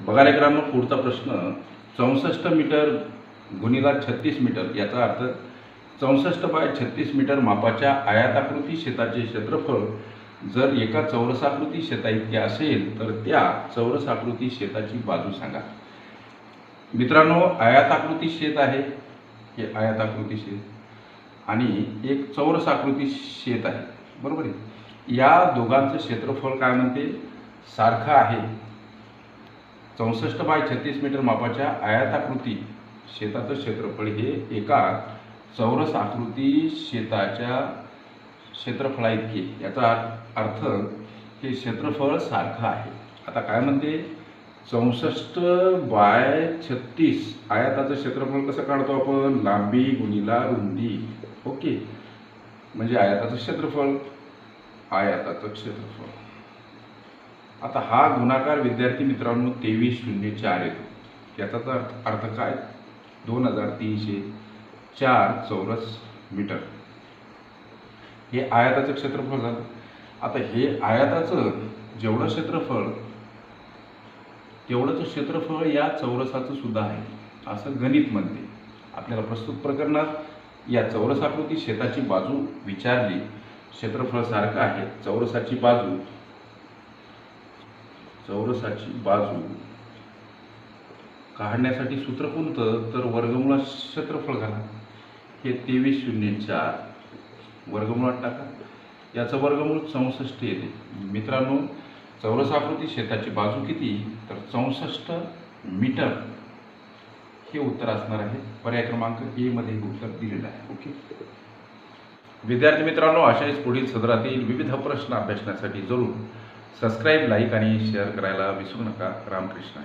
बघा लेकरांनो पुढचा प्रश्न चौसष्ट मीटर गुणिला छत्तीस मीटर याचा अर्थ चौसष्ट बाय छत्तीस मीटर मापाच्या आयाताकृती शेताचे क्षेत्रफळ जर एका चौरसाकृती शेताइतके असेल तर त्या चौरसाकृती शेताची बाजू सांगा. मित्रांनो आयाताकृती शेत आहे हे आयाताकृती शेत आणि एक चौरसाकृती शेत आहे बरोबर आहे? या दोघांचं क्षेत्रफळ काय म्हणते? सारखं आहे. चौसष्ट बाय छत्तीस मीटर मापाच्या आयताकृती शेताचं क्षेत्रफळ हे एका चौरस आकृती शेताच्या क्षेत्रफळा इतके. याचा अर्थ हे क्षेत्रफळ सारखं आहे. आता काय म्हणते? चौसष्ट बाय छत्तीस आयाताचं क्षेत्रफळ कसं काढतो आपण? लांबी गुणीला रुंदी. ओके. म्हणजे आयाताचं क्षेत्रफळ. आयाताचं क्षेत्रफळ. आता हा गुणाकार विद्यार्थी मित्रांनो तेवीस शून्य चार येतो. याचा अर्थ अर्थ काय? दोन हजार तीनशे चार चौरस मीटर. हे आयाताचं क्षेत्रफळ झालं. आता हे आयाताचं जेवढं क्षेत्रफळ तेवढंच क्षेत्रफळ या चौरसाचं सुद्धा आहे. असं गणित म्हणते. आपल्याला प्रस्तुत प्रकरणात या चौरसाकृती शेताची बाजू विचारली. क्षेत्रफळ सारखं आहे. चौरसाची बाजू चौरसाची बाजू काढण्यासाठी सूत्र कोणतं? तर वर्गमुळात क्षेत्रफळ घाला. हे तेवीस शून्य चार. वर्गमुळात टाका. याचं वर्गमूळ चौसष्ट येते. मित्रांनो चौरसाकृती शेताची बाजू किती? तर चौसष्ट मीटर. हे उत्तर असणार आहे. पर्याय क्रमांक एमध्ये हे उत्तर दिलेलं आहे. ओके? विद्यार्थी मित्रांनो अशाच पुढील सदरातील विविध प्रश्न अभ्यासण्यासाठी जरूर सबस्क्राईब लाईक आणि शेअर करायला विसरू नका. रामकृष्ण.